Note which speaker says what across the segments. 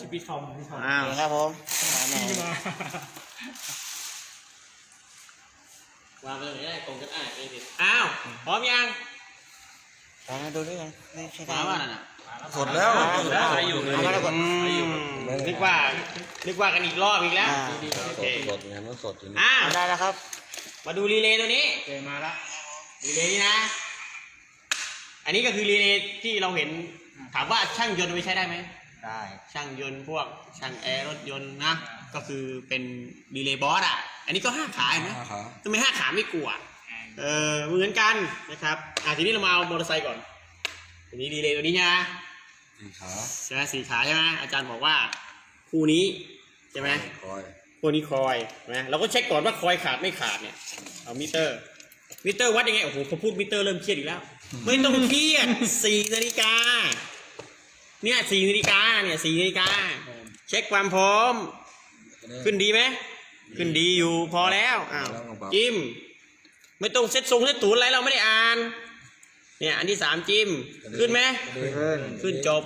Speaker 1: ชิปปี้ทอมพี่ทอม
Speaker 2: อ้าว
Speaker 3: โอเคครับผมแหม่
Speaker 1: พี่มา
Speaker 2: วางไปตรงไหนได้ตรงกันอะเองดิอ้าวพร้อมยัง
Speaker 3: ลองมาดูด้วยกันนี่ใช่ได้
Speaker 2: มา
Speaker 3: ไหม
Speaker 2: ว่านั่นน่ะ
Speaker 4: สดแล้ว
Speaker 2: แล้วใครอยู่
Speaker 3: เอามาแล้วก่อน
Speaker 2: อืมนึกว่านึกว่ากันอีกรอบอีกแล้ว
Speaker 3: อ่า
Speaker 2: โอ
Speaker 4: ส
Speaker 2: เค
Speaker 4: ดสดไงมันสดจริง
Speaker 2: อะ
Speaker 3: เอาได้แล้วครับ
Speaker 2: มาดูรีเลย์ตัวนี้
Speaker 1: เจมาละ
Speaker 2: รีเลย์นี่นะ อันนี้ก็คือรีเลย์ที่เราเห็นถามว่าช่างยนต์เอาไปใช้ได้ไหม
Speaker 3: ได้
Speaker 2: ช่างยนต์พวกช่างแอร์รถยนต์นะ ก็คือเป็นรีเลย์บอสอะ อันนี้ก็ห้าขาเห็นไหม
Speaker 4: ขา
Speaker 2: ทำไมห้าขาไม่กลัว เออเหมือนกันนะครับ อะทีนี้เรามาเอามอเตอร์ไซค์ก่อนทีนี้รีเลย์ตัวนี้ใช่ไหม
Speaker 4: สี่ขา
Speaker 2: ใช่ไหมสี่ขาใช่ไหมอาจารย์บอกว่าคู่นี้ใช่ไหม
Speaker 4: คอย
Speaker 2: คู่นี้คอยนะเราก็เช็คก่อนว่าคอยขาดไม่ขาดเนี่ย เอามิเตอร์ มิเตอร์วัดยังไง โอ้โหพอพูดมิเตอร์เริ่มเครียดอีกแล้ว ไม่ต้องเครียด สี่นาฬิกา เนี่ยสี่นาฬิกาเนี่ยสี่นาฬิกาเช็คความพร้อม ขึ้นดีไหมขึ้นดีอยู่พอแล้วอ้าวจิ้ม ไม่ต้องเซ็ตทรงเซ็ตตูนอะไรเราไม่ได้อ่าน เนี่ยอันที่สามจิ้ม ขึ้นไหม
Speaker 3: ขึ้น
Speaker 2: ขึ้นจบ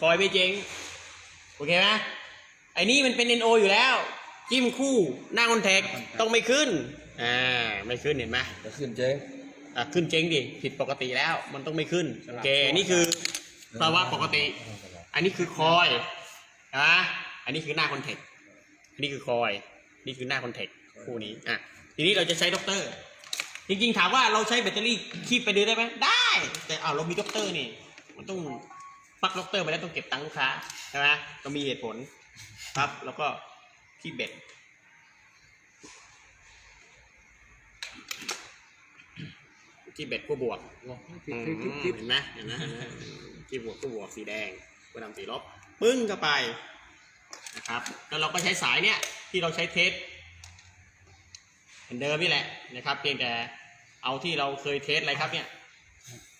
Speaker 2: คอยไม่เจ๊งโอเคไหมไอ้นี่มันเป็น NO อยู่แล้ว จิ้มคู่หน้าคอนแทคต้องไม่ขึ้นอ่าไม่ขึ้นเห็นไหม
Speaker 4: จะขึ้นเจ๊ง
Speaker 2: อะขึ้นเจ๊งดิผิดปกติแล้วมันต้องไม่ขึ้นโอเคนี่คือ ภาวะปกติ อันนี้คือคอยนะอันนี้คือหน้าคอนแทคอันนี้คือคอย นี่คือหน้าคอนแทคคู่นี้อะทีนี้เราจะใช้ด็อกเตอร์ จริงๆถามว่าเราใช้แบตเตอรี่คีบไปเดือได้ไหมได้ แต่เอาเรามีด็อกเตอร์นี่ มันต้องปักด็อกเตอร์ไปแล้วต้องเก็บตังค์ลูกค้าใช่ไหมก็มีเหตุผลครับแล้วก็คีบเบ็ด ที่เบ็ดก็บวกอืมเห็นไหมเห็นไหมเห็นไหมที่บวกก็บวกสีแดงก็นำสีลบปึ้งเข้าไปนะครับ แล้วเราก็ใช้สายเนี้ยที่เราใช้เทสเหมือนเดิมนี่แหละนะครับ เพียงแต่เอาที่เราเคยเทสอะไรครับเนี่ย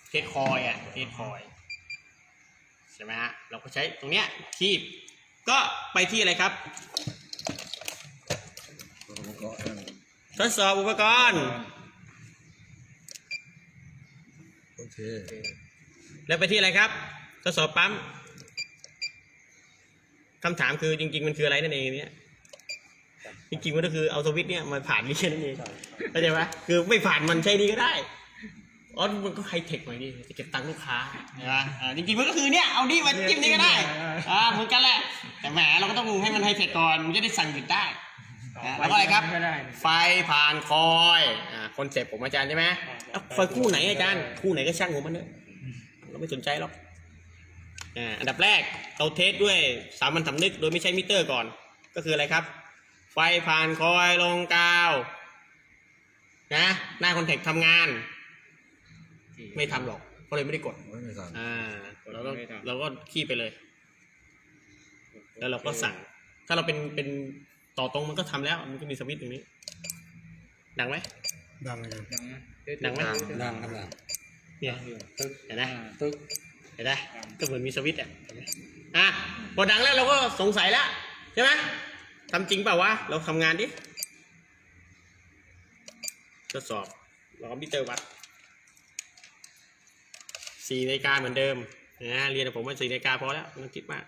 Speaker 2: เทสคอยอะเทสคอยใช่ไหมฮะเราก็ใช้ตรงเนี้ยคีบ ก็ไปที่อะไรครับ ทดสอบอุปกรณ์
Speaker 4: โอเค
Speaker 2: แล้วไปที่อะไรครับทดสอบปั๊มคำถามคือจริง ๆ มันคืออะไรนั่นเองเนี่ยจริงๆมันก็คือเอาสวิตช์เนี่ยมาผ่านนี่แค่นั้นเองเข้าใจไหมคือไม่ผ่านมันใช่ดีก็ได้อ๋อมันก็ไฮเทคหน่อยดิจะเก็บตังค์ลูกค้าใช่ไหมอ่าจริงๆมันก็คือเนี่ยเอานี่มาจิ้มนี่ก็ได้อ่าเหมือนกันแหละแต่แหมเราก็ต้องให้มันไฮเทคก่อนมันจะได้สั่งหยุดได้ อ่าแล้วก็อะไรครับ
Speaker 1: ก็ได้
Speaker 2: ไฟผ่านคอยอ่าคอนเซ็ปต์ผมอาจารย์ใช่ไหมแล้วไฟคู่ไหนอาจารย์ คู่ไหนก็ช่างผมมันเนอะเราไม่สนใจหรอกอ่าอันดับแรกเราเทสด้วยสามัญสำนึกโดยไม่ใช้มิเตอร์ก่อน ก็คืออะไรครับ ไฟผ่านคอยลงกาวนะหน้าคอนแทคทำงาน ไม่ทำหรอกก็เลยไม่ได้กด
Speaker 4: ไม่ไม่สั่น
Speaker 2: อ่าเราก็เราก็ขี้ไปเลย แล้วเราก็สั่ง ถ้าเราเป็นเป็น ต่อตรงมันก็ทำแล้ว มันก็มีสวิตช์ตรงนี้ ดังไหม
Speaker 1: ดังเลยดังนะ
Speaker 2: ดังไหม
Speaker 4: นั่งครับนั่ง
Speaker 2: เนี่ยเห็นไหม
Speaker 4: ตึ๊ก
Speaker 2: เห็นไหมก็เหมือนมีสวิตช์อะเห็นไหมอะพอดังแล้วเราก็สงสัยแล้วใช่ไหมทำจริงเปล่าวะ เราทำงานดิทดสอบเราก็มิเตอร์วัดสี่นาฬิกาเหมือนเดิมนะเรียนกับผมว่าสี่นาฬิกาพอแล้วไม่ต้องคิดมาก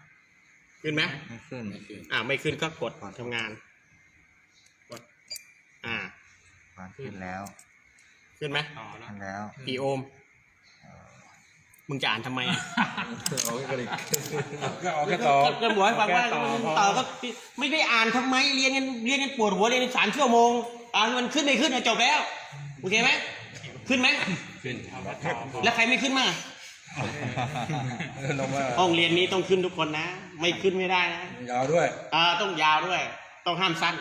Speaker 2: ขึ้นไหม
Speaker 3: ไม่ขึ้น
Speaker 2: อ่าไม่ขึ้นก็กดทำงานอ่า
Speaker 3: ผ่านขึ้นแล้ว
Speaker 2: ขึ้นไหม
Speaker 1: ต่อแล้ว
Speaker 3: ขึ้นแล้ว
Speaker 2: กี่โอห์มมึงจะอ่านทำไมอะ
Speaker 4: เอาแค่กระดิก
Speaker 1: ก็เอาแค่ต่อ
Speaker 2: ก็บอกให้ฟังว่า
Speaker 1: แค่ต่อพอ
Speaker 2: ต่อก็ไม่ได้อ่านทำไมเรียนกันเรียนกันปวดหัวเรียนกันสามชั่วโมงอ่ามันขึ้นไม่ขึ้นอะจบแล้วโอเคไหมขึ้นไหม
Speaker 1: ขึ้นเอาแค่ต่อพอ
Speaker 2: แล้วใครไม่ขึ้นมาง
Speaker 4: ลงมา
Speaker 2: ห้องเรียนนี้ต้องขึ้นทุกคนนะ ไม่ขึ้นไม่ได้นะ
Speaker 4: ยาวด้วย
Speaker 2: อ่าต้องยาวด้วย ต้องห้ามสั้น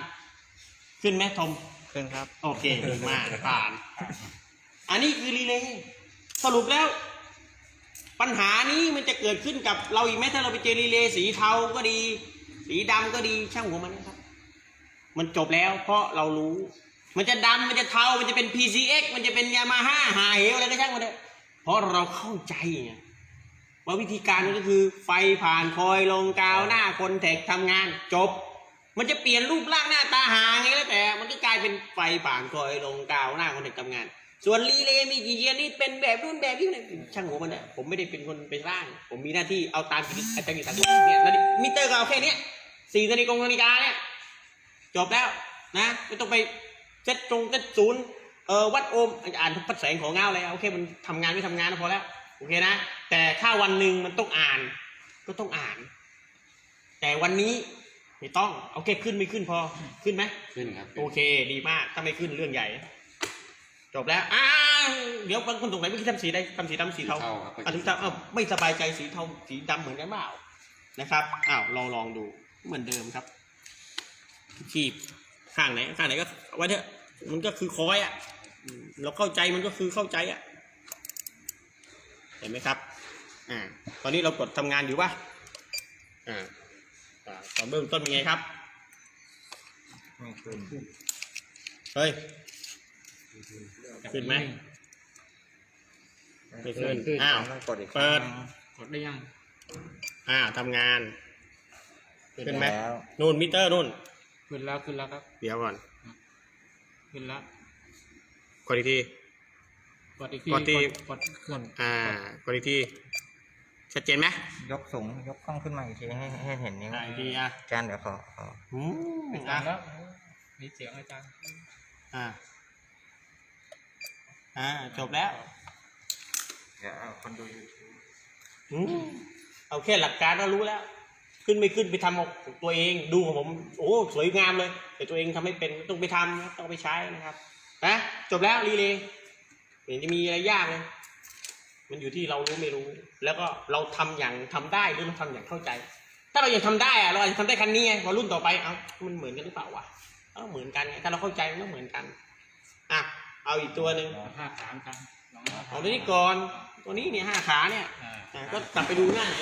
Speaker 2: ขึ้นไหมทอม
Speaker 3: ขึ้นครับ
Speaker 2: โอเคดีมากผ่าน อันนี้คือรีเลย์สรุปแล้ว ปัญหานี้มันจะเกิดขึ้นกับเราอีกไหมถ้าเราไปเจอรีเลย์สีเทาก็ดี สีดำก็ดีช่างหัวมันนะครับ มันจบแล้วเพราะเรารู้ มันจะดำมันจะเทามันจะเป็น PCX มันจะเป็นยามาฮ่าหาเหวอะไรก็ช่างมันเถอะ เพราะเราเข้าใจไงว่าวิธีการมันก็คือไฟผ่านคอยลงกาวหน้าคนแท็กทำงานจบ มันจะเปลี่ยนรูปร่างหน้าตาหาไงแล้วแต่ มันก็กลายเป็นไฟผ่านคอยลงกาวหน้าคนแท็กทำงาน ส่วนรีเลย์มีกี่เกียร์นี่เป็นแบบรุ่นแบบนี้นะช่างหัวมันเนี่ยผมไม่ได้เป็นคนไปสร่าง ผมมีหน้าที่เอาตามกิจอาจารย์กิจสังเนี่ยมิเตอร์ก็เอาแค่นี้สี่นาฬิกานาฬิกาเนี่ยจบแล้วนะไม่ต้องไปเซตตรงเซตศูนย์ เออวัดโอห์มอ่านทุกพัดแสงของเงาอะไรโอเคมันทำงานไม่ทำงานก็พอแล้วโอเคนะ แต่ถ้าวันหนึ่งมันต้องอ่าน ก็ต้องอ่าน แต่วันนี้ไม่ต้องเอาแค่ขึ้นไม่ขึ้นพอขึ้นไหม
Speaker 1: ขึ้นครับ
Speaker 2: โอเค ดีมากถ้าไม่ขึ้นเรื่องใหญ่ จบแล้วอ้าวเดี๋ยวบางคนตรงไหนไม่คิดทำสีได้ทำสีดำสีเทา
Speaker 1: เท่าครับ
Speaker 2: อะถึงจะเอ้าไม่สบายใจสีเทาสีดำเหมือนกันเปล่านะครับอ้าวลองลองดูเหมือนเดิมครับขีบข้างไหนข้างไหนก็เอาไว้เถอะมันก็คือคอยอะอืม เราเข้าใจมันก็คือเข้าใจอะ เห็นไหมครับ อ่า ตอนนี้เรากดทำงานอยู่ปะอ่าอ่าตอนเบื้องต้นเป็นไงครับ
Speaker 3: ไม่ขึ้น
Speaker 2: เฮ้ยขึ้นไหมไม่ขึ้น อ้าว
Speaker 3: ต้องกดอีก
Speaker 2: เปิด
Speaker 1: กดได้ยัง
Speaker 2: อ่าทำงาน ขึ้นไหม
Speaker 3: แล้ว
Speaker 2: นู่นมิเตอร์นู่น
Speaker 1: ขึ้นแล้วขึ้นแล้วครับ
Speaker 2: เดี๋ยวก่อน
Speaker 1: ขึ้นแล้ว
Speaker 2: กดอีกที
Speaker 1: กดอีกที
Speaker 2: กดที่
Speaker 1: กดเคลื่อน
Speaker 2: อ่ากดอีกที ชัดเจนไหม
Speaker 3: ยกสูงยกกล้องขึ้นมาอีกทีให้ให้เห็นนิ้ว
Speaker 2: อ่าอีกทีอะ
Speaker 3: อาจารย์เดี๋ยวขอขอ
Speaker 2: อืม
Speaker 1: อาจา
Speaker 2: อะ
Speaker 1: รย์แล้วมีเสียงอาจารย์
Speaker 2: อ่าอ่าจบแล้ว
Speaker 3: เดี๋ยวเอาคนดูอยู่
Speaker 2: อืมเอาแค่หลักการก็รู้แล้ว ขึ้นไม่ขึ้นไปทำเอาของตัวเองดูของผม โอ้สวยงามเลย แต่ตัวเองทำไม่เป็นต้องไปทำนะต้องไปใช้นะครับ นะจบแล้วรีเลย์ไม่เห็นจะมีอะไรยากเลยมันอยู่ที่เรารู้ไม่รู้ แล้วก็เราทำอย่างทำได้หรือเราทำอย่างเข้าใจ ถ้าเรายังทำได้อะเราอาจจะทำได้คันนี้ไงพอรุ่นต่อไปเอ้ามันเหมือนกันหรือเปล่าวะเอ้าเหมือนกันไงถ้าเราเข้าใจมันก็เหมือนกันอะเอาอีกตัวหนึ่ง
Speaker 1: ห้าสามกันลอง
Speaker 2: เอาตัวนี้ก่อนตัวนี้เนี่ยห้าขาเนี่ย
Speaker 1: อ่า
Speaker 2: อะก็กลับไปดูหน้าไหน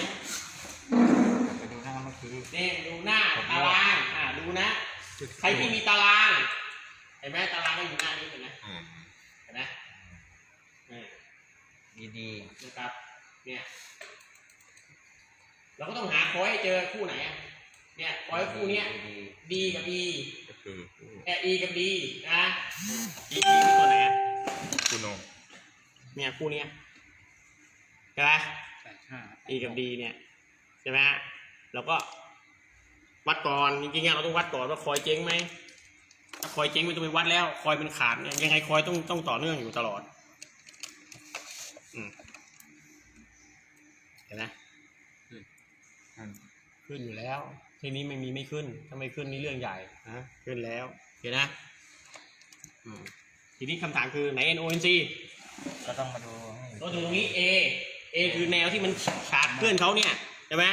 Speaker 3: ไปดูหน้าเมื่อกี้
Speaker 2: นี่ดูหน้าตารางอ่าดูนะ ใครที่มีตาราง เห็นไหมตารางก็อยู่หน้านี้เห็นไหม
Speaker 3: อืม
Speaker 2: เห็นไหมนี่
Speaker 3: ดีดี
Speaker 2: นะครับ เนี่ย เราก็ต้องหาคอยให้เจอคู่ไหนอะเนี่ยคอยคู่เนี้ย
Speaker 3: ดี
Speaker 2: D กับ E
Speaker 4: ก็คือ
Speaker 2: เอ E กับ D นะ E E คือตัวไหนอะ
Speaker 4: คุณโน
Speaker 2: เนี่ยคู่เนี้ยใช่ไหม
Speaker 1: แปดห้า
Speaker 2: E กับ D เนี่ยใช่ไหมฮะเราก็วัดก่อนจริงๆอะเราต้องวัดก่อนว่าคอยเจ๊งไหมถ้า คอยเจ๊งไม่ต้องไปวัดแล้ว คอยมันขาดเนี่ยยังไงคอยต้องต้องต่อเนื่องอยู่ตลอดอืมเห็นไหม
Speaker 3: อืม
Speaker 2: ขึ้นอยู่แล้ว ทีนี้ไม่มีไม่ขึ้นถ้าไม่ขึ้นนี่เรื่องใหญ่นะขึ้นแล้วเห็นนะอืมทีนี้คำถามคือไหน N O N C
Speaker 3: ก็ต้องมาดูให้
Speaker 2: ก็ดูตรงนี้ A A คือแนวที่มันขาดเพื่อนเขาเนี่ยใช่ไหม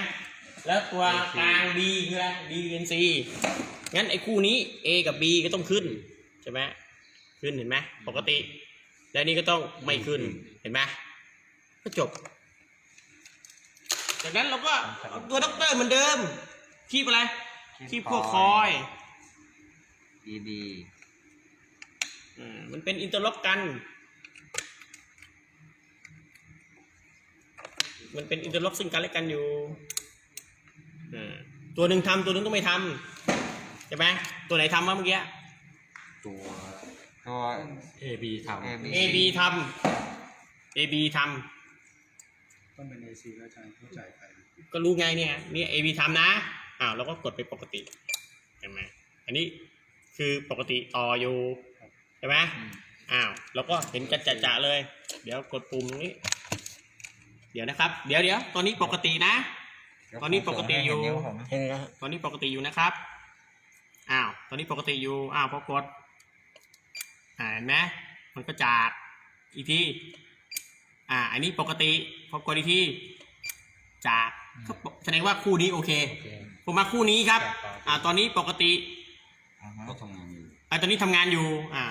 Speaker 2: แล้วตัวกลาง B คืออะไร B เป็น C งั้นไอ้คู่นี้ A กับ B ก็ต้องขึ้นใช่ไหมขึ้นเห็นไหมปกติ แล้วนี่ก็ต้องไม่ขึ้นเห็นไหมก็จบ จากนั้นเราก็เอาตัวด็อกเตอร์เหมือนเดิม คีบอะไร คีบพวกคอย
Speaker 3: ดีดี
Speaker 2: อืมมันเป็นอินเตอร์ล็อกกัน มันเป็นอินเตอร์ล็อกซึ่งกันและกันอยู่อ่าตัวหนึ่งทำตัวหนึ่งต้องไม่ทำใช่ไหมตัวไหนทำวะเมื่อกี้
Speaker 1: ตัว
Speaker 3: ตัว
Speaker 1: A B ทำ
Speaker 3: A B
Speaker 2: A B ทำ A B ท
Speaker 1: ต้องเป็น A C แล้วอาจารย์เข้าใจไปำ
Speaker 2: ก็รู้ไงเนี่ยนี่ A B ทำนะอ้าวเราก็กดไปปกติเห็นไหมอันนี้คือปกติต่ออยู่ใช่ไหมอ้าวเราก็เห็นกันจะๆเลย เดี๋ยวกดปุ่มตรงนี้ เดี๋ยวนะครับ เดี๋ยวเดี๋ยวตอนนี้ปกตินะ ตอนนี้ปกติอยู่
Speaker 3: ให้เห็นนิ้วผม
Speaker 4: เห็นแล้ว
Speaker 2: ตอนนี้ปกติอยู่นะครับ อ้าวตอนนี้ปกติอยู่ อ้าวพอกดอ่าเห็นไหมมันก็จากอีกทีอ่า อันนี้ปกติ พอกดอีกทีจากก็แสดงว่าคู่นี้โอเค
Speaker 1: โอเค
Speaker 2: ผมมาคู่นี้ครับ อ่า ตอนนี้ปกติ
Speaker 3: อือฮึ
Speaker 1: ก็ทำงานอยู่
Speaker 2: อ่าตอนนี้ทำงานอยู่ อ่า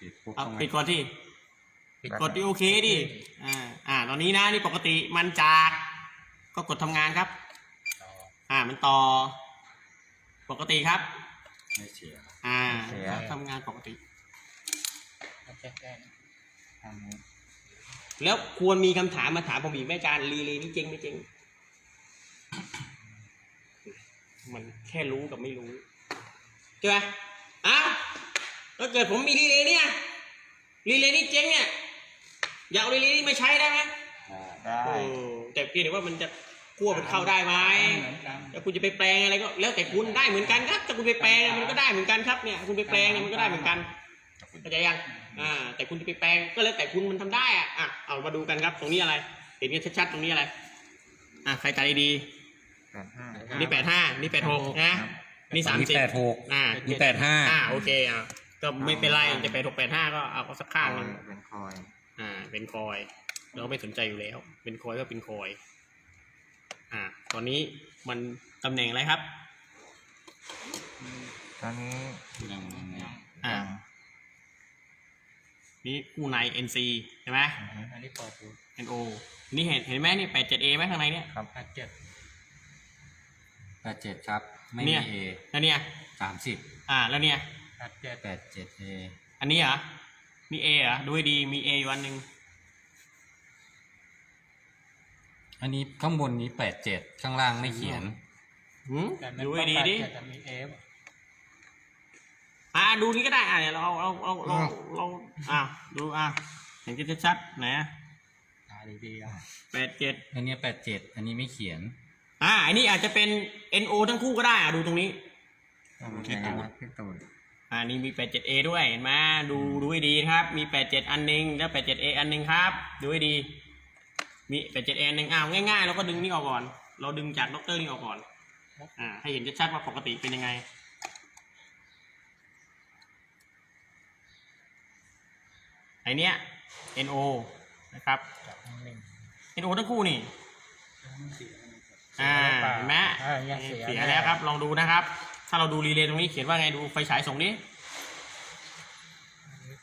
Speaker 1: ปิดปุ๊บ
Speaker 2: เอา
Speaker 1: ต้อง
Speaker 2: ปิดก่อนที่ปิดกดที่โอเคดิอ่า อ่า ตอนนี้นะนี่ปกติมันจาก ก็กดทำงานครับ
Speaker 1: ต่อ
Speaker 2: อ่า มันต่อ ปกติครับ
Speaker 1: ไม่เสีย
Speaker 2: อ่าทำงานปกติ
Speaker 1: โอเคได้นะ
Speaker 3: ทำนี้
Speaker 2: แล้วควรมีคำถามมาถามผมอีกไหมอาจารย์รีเลย์นี่เจ๊งไม่เจ๊งมันแค่รู้กับไม่รู้ใช่ไหมอ้าวถ้าเกิดผมมีรีเลย์เนี่ยรีเลย์นี่เจ๊งเนี่ยอยากเอารีเลย์นี่มาใช้ได้ไหม
Speaker 3: ได้
Speaker 2: โอ้แต่เพียงแต่ว่ามันจะ คั่วมันเข้าได้ไหม
Speaker 1: เหมือนกัน
Speaker 2: แล้วคุณจะไปแปลงอะไรก็แล้วแต่คุณได้เหมือนกันครับถ้าคุณไปแปลงมันก็ได้เหมือนกันครับเนี่ยคุณไปแปลงเนี่ยมันก็ได้เหมือนกันเข้าใจยังอ่าแต่คุณจะไปแปลงก็แล้วแต่คุณมันทำได้อะอะเอามาดูกันครับ ตรงนี้อะไรเห็นกันชัดๆตรงนี้อะไรอะใครตาดี
Speaker 3: แปดห้า
Speaker 2: ๆนี่แปดห้านี่แปดหกนะนี่สามสิบ
Speaker 4: แปดหก
Speaker 2: อ่า
Speaker 4: นี่แปดห้า
Speaker 2: อ่าโอเคอะก็ไม่เป็นไรจะแปดหกแปดห้าก็เอาสักข้างหนึง
Speaker 3: เป็นคอย
Speaker 2: อ่าเป็นคอย เราไม่สนใจอยู่แล้ว เป็นคอยก็เป็นคอย อ่าตอนนี้มันตำแหน่งอะไรครับ
Speaker 3: ตอนนี้
Speaker 2: อ่า นี่คู่ใน NC ใช่ไหม
Speaker 1: อันนี้ปอดอยู่
Speaker 2: NO นี่เห็นเห็นไหมนี่ 87A ไหมข้างในเนี่ย
Speaker 3: ครับ
Speaker 1: แปดเจ็ด
Speaker 5: แปดเจ็ดครับ ไม่
Speaker 2: เนี่
Speaker 5: มี
Speaker 2: ย
Speaker 5: เอ
Speaker 2: แล้วเนี่ย
Speaker 5: สามสิบ
Speaker 2: อ่า แล้วเนี่ย
Speaker 1: แปดเจ็ด
Speaker 5: แปดเจ็ดเอ
Speaker 2: อันนี้เหรอ มี A เหรอ ดูให้ดี มี A อยู่อันหนึ่ง
Speaker 5: อันนี้ข้างบนนี้แปดเจ็ดข้างล่างไม่เขียน
Speaker 2: หืม
Speaker 1: แต่มัน
Speaker 2: ดู
Speaker 1: ก็
Speaker 2: ให้ดี
Speaker 1: แปด
Speaker 2: ดิ
Speaker 1: เจ็ดแต่มีเอฟ
Speaker 2: อ่าดูนี้ก็ได้อ่าเนี่ยเราเอาเอาเอาเราเราอ่าดูอ่าเห็นกันชัดๆไหน
Speaker 1: ตาดีๆอะ
Speaker 2: แปดเจ็ด
Speaker 5: อันนี้แปดเจ็ดอันนี้ไม่เขียน
Speaker 2: อ่าอันนี้อาจจะเป็น NO ทั้งคู่ก็ได้อะดูตรงนี้
Speaker 3: ที่ตูดที่ตูด
Speaker 2: อ่านี่มี 87A ด้วยเห็นไหมดูดูให้ดีนะครับ มี 87 อันหนึงแล้ว 87A อันหนึงครับ ดูให้ดี มี 87A อันหนึงอ้าวง่ายๆเราก็ดึงนี่ออกก่อน เราดึงจากด็อกเตอร์นี่ออกก่อนอ่าให้เห็นชัดๆว่าปกติเป็นยังไง ไอเนี้ย NO นะครับ NO ทั้งคู่นี่อ่าเห็นไหม
Speaker 1: อ่ายังเสีย
Speaker 2: เสียแล้วครับ ลองดูนะครับ ถ้าเราดูรีเลย์ตรงนี้เขียนว่าไงดูไฟฉายส่งนี้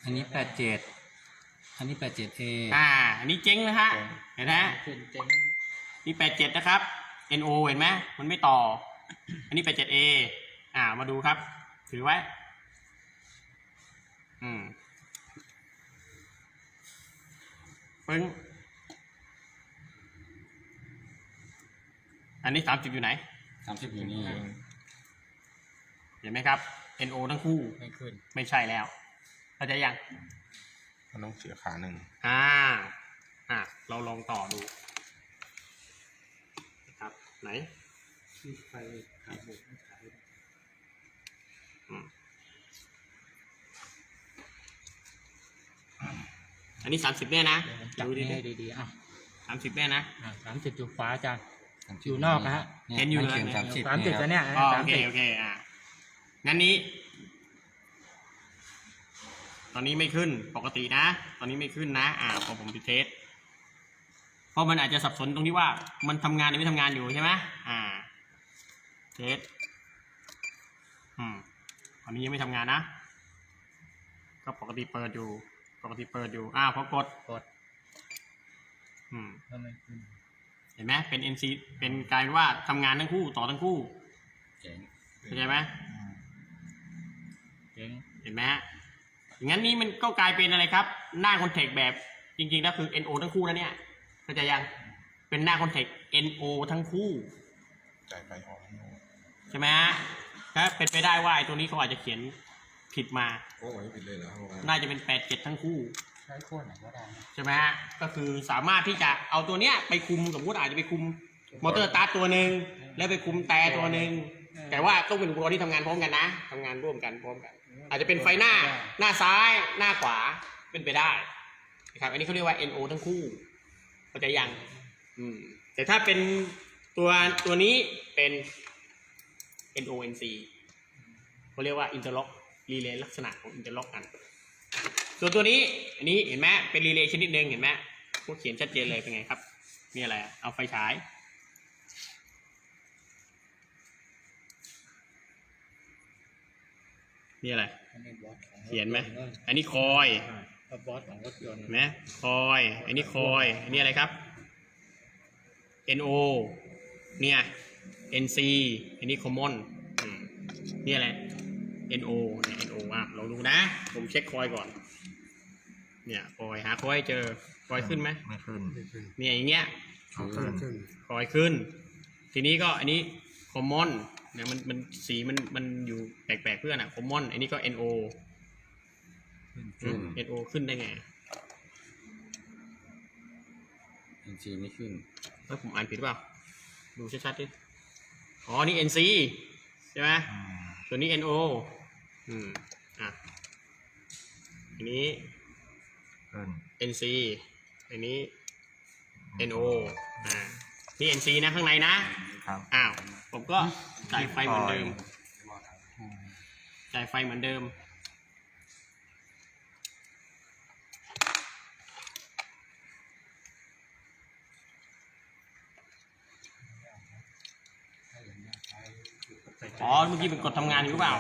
Speaker 5: อันนี้แปดเจ็ด อันนี้แปดเจ็ดเอ
Speaker 2: อ่า อันนี้เจ๊งนะฮะ เห็นไหม
Speaker 1: ขึ้นเจ๊ง
Speaker 2: นี่แปดเจ็ดนะครับ NO เห็นไหมมันไม่ต่อ อันนี้แปดเจ็ด A อ่า มาดูครับ ถือไว้ อืมปึ้ง อันนี้สามสิบอยู่ไหน
Speaker 5: สามสิบอยู่นี่
Speaker 2: เห็นไหมครับ NO ทั้งคู่
Speaker 1: ไม่ขึ้น
Speaker 2: ไม่ใช่แล้วเข้าใจยัง
Speaker 3: มันต้องเสียขาหนึ่ง
Speaker 2: อ่าอ่าเราลองต่อดูนะครับ ไหน
Speaker 1: ที่ไฟขายบุกไม่ขาย
Speaker 2: อันนี้สามสิบแน่นะ
Speaker 1: จับ
Speaker 2: ดูดิ
Speaker 1: ให้ดีๆอะ
Speaker 2: สามสิบแน่นะ
Speaker 1: สามสิบอยู่ขวาอาจารย์
Speaker 5: 30
Speaker 1: อยู่นอกนะฮะ
Speaker 2: เห็นอยู่
Speaker 5: มัเขียน
Speaker 2: เลย
Speaker 5: สามสิบ
Speaker 1: สามสิบ
Speaker 5: เนี่ย
Speaker 1: แล้วเนี่ย
Speaker 2: อ๋อ
Speaker 1: สา
Speaker 2: โอ
Speaker 1: ม
Speaker 2: เค
Speaker 1: สิบ
Speaker 2: โอเคอ่างั้นนี้ต อนนี้ไม่ขึ้นปกตินะ ตอนนี้ไม่ขึ้นนะ อ่าพอผมไปเทสเพราะมันอาจจะสับสนตรงที่ว่า มันทำงานหรือไม่ทำงานอยู่ใช่ไหมอ่า เทสอืมตอนนี้ยังไม่ทำงานนะ ก็ปกติเปิดอยู่ ปกติเปิดอยู่อ้าวพอกด
Speaker 1: กด
Speaker 2: อืม
Speaker 1: ก็ไม่ขึ้น
Speaker 2: เห็นไหมเป็น NC เป็นกลายเป็นว่าทำงานทั้งคู่ต่อทั้งคู่
Speaker 5: เจ๋ง
Speaker 2: เข้าใจไหม
Speaker 1: เจ๊ง
Speaker 2: เห็นไหมฮะ อย่างนั้นนี้มันก็กลายเป็นอะไรครับ หน้าคอนแทคแบบจริงๆแล้วคือ NO ทั้งคู่แล้วเนี่ยเข้าใจยังเป็นหน้าคอนแทค NO ทั้งคู่
Speaker 3: จ่ายไฟออก
Speaker 2: ใช่ไหมฮะถ้าเป็นไปได้ว่าไอ้ตัวนี้เขาอาจจะเขียนผิดมา
Speaker 4: โอ้ยผิดเลยเหรอ
Speaker 2: น่าจะเป็น87ทั้งคู่
Speaker 1: ใช้โคนไหนก็ได้นะ
Speaker 2: ใช่ไหมฮะก็คือสามารถที่จะเอาตัวเนี้ยไปคุมสมมติอาจจะไปคุมมอเตอร์สตาร์ทตัวหนึ่งแล้วไปคุมแต่ตัวหนึ่งแต่ว่าต้องเป็นอุปกรณ์ที่ทำงานพร้อมกันนะทำงานร่วมกันพร้อมกัน อาจจะเป็นไฟหน้า หน้าซ้าย หน้าขวา เป็นไปได้นะครับ อันนี้เขาเรียกว่า NO ทั้งคู่เข้าใจยังอืมแต่ถ้าเป็นตัวตัวนี้เป็น NONC เขาเรียกว่า interlock relay ลักษณะของ interlock กัน ส่วนตัวนี้ อันนี้เห็นไหมเป็น relay ชนิดหนึ่งเห็นไหมพวกเขียนชัดเจนเลยเป็นไงครับ นี่อะไรอะเอาไฟฉาย นี่อะไร
Speaker 1: อันนี้บอสของรถ
Speaker 2: เขียนไหม
Speaker 1: ต์
Speaker 2: อันนี้คอย
Speaker 1: อ่าก็บอสของรถยนต์
Speaker 2: เห็นไหมคอย อันนี้คอย อันนี้อะไรครับ NO เนี่ย NC อันนี้ common อืมนี่อะไร NO เนี่ย NO อะลองดูนะ ผมเช็คคอยก่อน เนี่ยคอยหาคอยให้เจอคอยขึ้นไหม
Speaker 3: ไม่ขึ้น
Speaker 2: เนี่ยอย่างเงี้ย
Speaker 3: ขึ้น
Speaker 2: คอยขึ้น ทีนี้ก็อันนี้ common เนี่ยมันมันสีมันมันอยู่แปลกๆเพื่อนอะ common อันนี้ก็ NO
Speaker 5: ขึ้น
Speaker 2: NO ขึ้นได้ไง
Speaker 5: NC ไม่ขึ้น
Speaker 2: แล้วผมอ่านผิดเปล่า ดูชัดๆดิ อ๋อ นี่ NC ใช่ไหม ส่วนนี้ NO อืม อะ อันนี้ NC อันนี้ NO อ่า นี่ NC นะข้างในนะ
Speaker 3: ครับ
Speaker 2: อ้าว ผมก็จ่ายไฟเหมือนเดิม จ่ายไฟเหมือนเดิม อ๋อ เมื่อกี้เป็นกดทำงานอยู่หรือเปล่า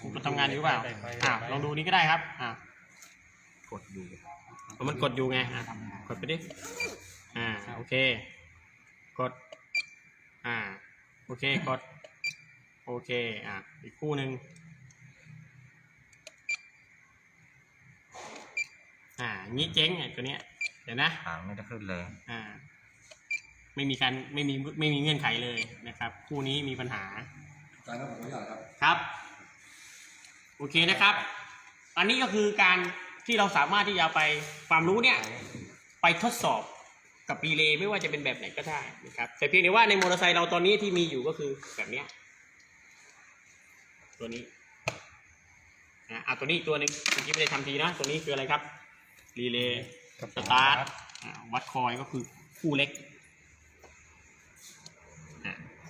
Speaker 2: เป็นกดทำงานอยู่หรือเปล่า อ่าลองดูนี้ก็ได้ครับ อ่าก
Speaker 3: ดดู
Speaker 2: เพราะมันกดอยู่ไง อะกดไปดิ อ่า โอเค กด อ่า โอเค กด โอเค อะ อีกคู่หนึ่งอ่างี้เจ๊งไอ้ตัวเนี้ย เดี๋ยวนะ
Speaker 3: หางไม่ได้ขึ้นเลย
Speaker 2: อ่า ไม่มีการ ไม่มี ไม่มีเงื่อนไขเลยนะครับ คู่นี้มีปัญหา
Speaker 4: อาจารย์ครับผมไม่อยากครับ
Speaker 2: ครับ โอเคนะครับ อันนี้ก็คือการที่เราสามารถที่จะเอาไปความรู้เนี่ย ไปทดสอบ กับรีเลย์ไม่ว่าจะเป็นแบบไหนก็ได้นะครับแต่เพียงแต่ว่าในมอเตอร์ไซค์เราตอนนี้ที่มีอยู่ก็คือแบบเนี้ยตัวนี้นะอะตัวนี้อีกตัวหนึ่งเมื่อกี้ไม่ได้ทำทีนะ ตัวนี้คืออะไรครับรีเลย์สตาร์ทวัดคอยก็คือคู่เล็ก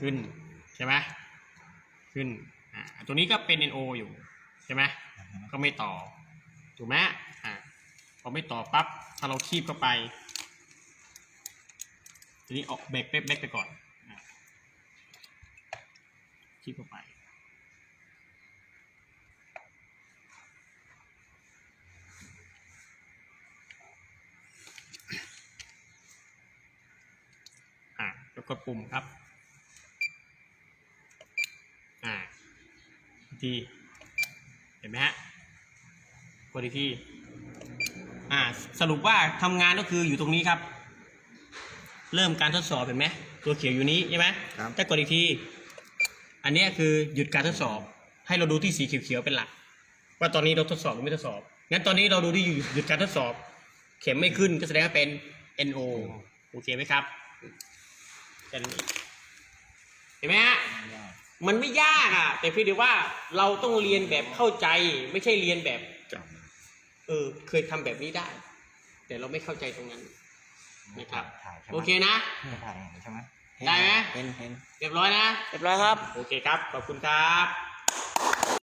Speaker 2: ขึ้นใช่ไหมขึ้นอ่าตัวนี้ก็เป็น NO อยู่ใช่ไหมก็ไม่ต่อ ถูกไหมอ่าพอไม่ต่อปั๊บถ้าเราคีบเข้าไป ทีนี้ออกเบรกเป๊ะเบรกไปก่อนอ่าคีบเข้าไป อ่าแล้วกดปุ่มครับ อ่าทีเห็นไหมฮะกดอีกทีอ่าสรุปว่าทำงานก็คืออยู่ตรงนี้ครับ เริ่มการทดสอบเห็นไหมตัวเขียวอยู่นี้ใช่ไหม
Speaker 3: ครับ
Speaker 2: ถ้ากดอีกที อันเนี้ยคือหยุดการทดสอบ ให้เราดูที่สีเขียวๆเป็นหลัก ว่าตอนนี้เราทดสอบหรือไม่ทดสอบ งั้นตอนนี้เราดูที่หยุดหยุดการทดสอบ เข็มไม่ขึ้นก็แสดงว่าเป็น NO โอเคไหมครับแค่นั้นเองเห็นไหมฮะ มันไม่ยากอะ แต่เพียงแต่ว่าเราต้องเรียนแบบเข้าใจ ไม่ใช่เรียนแบบเออ เคยทำแบบนี้ได้ แต่เราไม่เข้าใจตรงนั้น นะครับโอเคนะ
Speaker 3: ถ่ายใช่ไหม
Speaker 2: ได้ไหม
Speaker 3: เห็นเห็น
Speaker 2: เรียบร้อยนะ
Speaker 6: เรียบร้อยครับ
Speaker 2: โอเคครับ ขอบคุณครับ